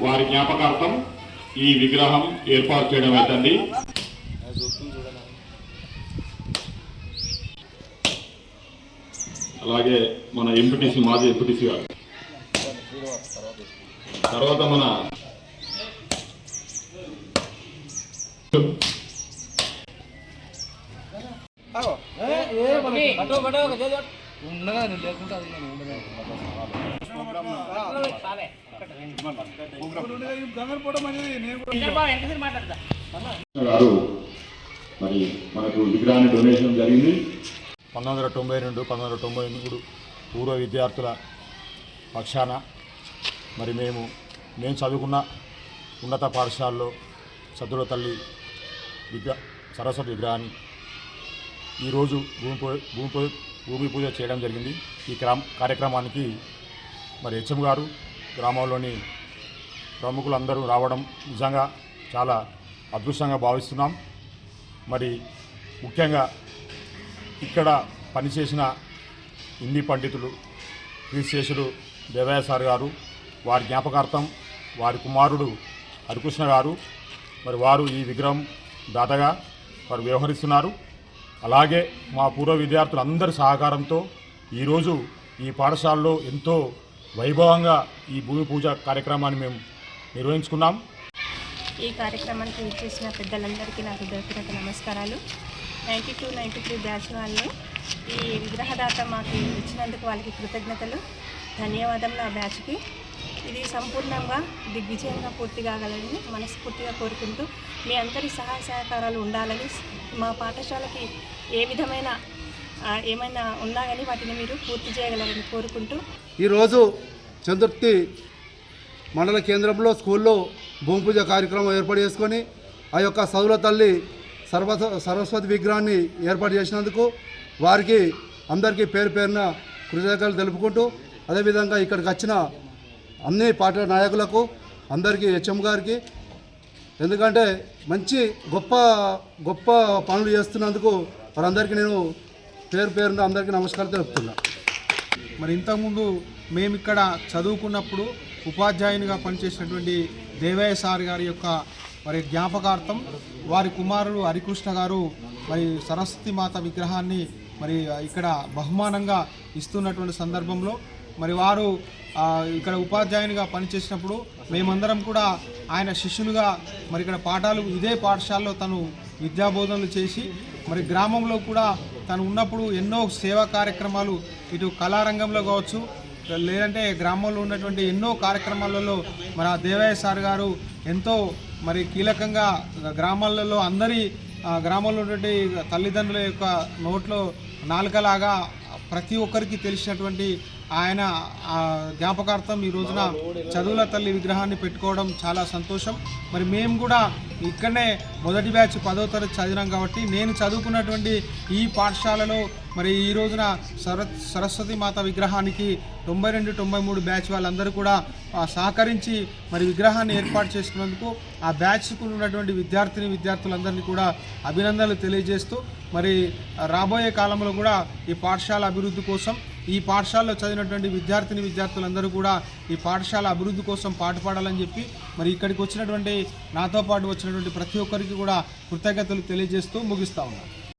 వారి జ్ఞాపకార్థం ఈ విగ్రహం ఏర్పాటు చేయడం అవుతుంది అలాగే మన ఎంపీటీసీ మాజీ ఎంపీటీసీ గారు తర్వాత మన గారు మరి మనకు విగ్రహాన్ని డొనేషన్ జరిగింది. పంతొమ్మిది వందల తొంభై రెండు పంతొమ్మిది వందల తొంభై మూడు పూర్వ విద్యార్థుల పక్షాన మరి మేము మేము చదువుకున్న ఉన్నత పాఠశాలలో సద్దుల తల్లి విద్య సరస్వతి విగ్రహాన్ని ఈరోజు భూమి పూ భూమి భూమి పూజ చేయడం జరిగింది. ఈ క్రా కార్యక్రమానికి మరి హెచ్ఎం గారు గ్రామంలోని ప్రముఖులందరూ రావడం నిజంగా చాలా అదృష్టంగా భావిస్తున్నాం. మరి ముఖ్యంగా ఇక్కడ పనిచేసిన హిందీ పండితులు క్రీశేషుడు దేవయ్య సార్ గారు వారి జ్ఞాపకార్థం వారి కుమారుడు హరికృష్ణ గారు మరి వారు ఈ విగ్రహం దాతగా వారు వ్యవహరిస్తున్నారు. అలాగే మా పూర్వ విద్యార్థులందరి సహకారంతో ఈరోజు ఈ పాఠశాలలో ఎంతో వైభవంగా ఈ భూమి పూజ కార్యక్రమాన్ని మేము నిర్వహించుకున్నాం. ఈ కార్యక్రమానికి విచ్చేసిన పెద్దలందరికీ నాకు హృదయపూర్వక నమస్కారాలు. Ninety two ninety three batch వాళ్ళు. ఈ విగ్రహదాత మాకు ఇచ్చినందుకు వాళ్ళకి కృతజ్ఞతలు. ధన్యవాదములు ఆ బ్యాచ్కి. ఇది సంపూర్ణంగా దిగ్విజయంగా పూర్తి కాగలని మనస్ఫూర్తిగా కోరుకుంటూ మీ అందరి సహాయ సహకారాలు ఉండాలని మా పాఠశాలకి ఏ విధమైన ఏమైనా ఉన్నా కానీ వాటిని మీరు పూర్తి చేయగలరని కోరుకుంటూ ఈరోజు చతుర్థి మండల కేంద్రంలో స్కూల్లో భూమి పూజ కార్యక్రమం ఏర్పాటు చేసుకొని ఆ యొక్క సౌల తల్లి సర్వ సరస్వతి విగ్రహాన్ని ఏర్పాటు చేసినందుకు వారికి అందరికీ పేరు పేరున కృతజ్ఞతలు తెలుపుకుంటూ అదేవిధంగా ఇక్కడికి వచ్చిన అన్ని పార్టీల నాయకులకు అందరికీ హెచ్ఎం గారికి ఎందుకంటే మంచి గొప్ప గొప్ప పనులు చేస్తున్నందుకు వారందరికీ నేను పేరు పేరున అందరికీ నమస్కారం తెలుపుతున్నా. మరి ఇంతకుముందు మేము ఇక్కడ చదువుకున్నప్పుడు ఉపాధ్యాయునిగా పనిచేసినటువంటి దేవయ్య సార్ గారి యొక్క మరి జ్ఞాపకార్థం వారి కుమారుడు హరికృష్ణ గారు మరి సరస్వతి మాత విగ్రహాన్ని మరి ఇక్కడ బహుమానంగా ఇస్తున్నటువంటి సందర్భంలో మరి వారు ఇక్కడ ఉపాధ్యాయునిగా పనిచేసినప్పుడు మేమందరం కూడా ఆయన శిష్యులుగా మరి ఇక్కడ పాఠాలు ఇదే పాఠశాలలో తను విద్యాబోధనలు చేసి మరి గ్రామంలో కూడా తను ఉన్నప్పుడు ఎన్నో సేవా కార్యక్రమాలు ఇటు కళారంగంలో కావచ్చు లేదంటే గ్రామంలో ఉన్నటువంటి ఎన్నో కార్యక్రమాలలో మరి ఆ దేవయ్య సార్ గారు ఎంతో మరి కీలకంగా గ్రామాలలో అందరి గ్రామంలో ఉన్నటువంటి తల్లిదండ్రుల యొక్క నోట్లో నాలుకలాగా ప్రతి ఒక్కరికి తెలిసినటువంటి ఆయన జ్ఞాపకార్థం ఈ రోజున చదువుల తల్లి విగ్రహాన్ని పెట్టుకోవడం చాలా సంతోషం. మరి మేము కూడా ఇక్కడనే మొదటి బ్యాచ్ పదో తరగతి చదివినాం కాబట్టి నేను చదువుకున్నటువంటి ఈ పాఠశాలలో మరి ఈ రోజున సర సరస్వతి మాత విగ్రహానికి తొంభై రెండు తొంభై మూడు బ్యాచ్ వాళ్ళందరూ కూడా సహకరించి మరి విగ్రహాన్ని ఏర్పాటు చేసుకున్నందుకు ఆ బ్యాచ్కు ఉన్నటువంటి విద్యార్థిని విద్యార్థులందరినీ కూడా అభినందనలు తెలియజేస్తూ మరి రాబోయే కాలంలో కూడా ఈ పాఠశాల అభివృద్ధి కోసం ఈ పాఠశాలలో చదివినటువంటి విద్యార్థిని విద్యార్థులందరూ కూడా ఈ పాఠశాల అభివృద్ధి కోసం పాటుపడాలని చెప్పి మరి ఇక్కడికి వచ్చినటువంటి నాతో పాటు వచ్చినటువంటి ప్రతి ఒక్కరికి కూడా కృతజ్ఞతలు తెలియజేస్తూ ముగిస్తా ఉన్నాను.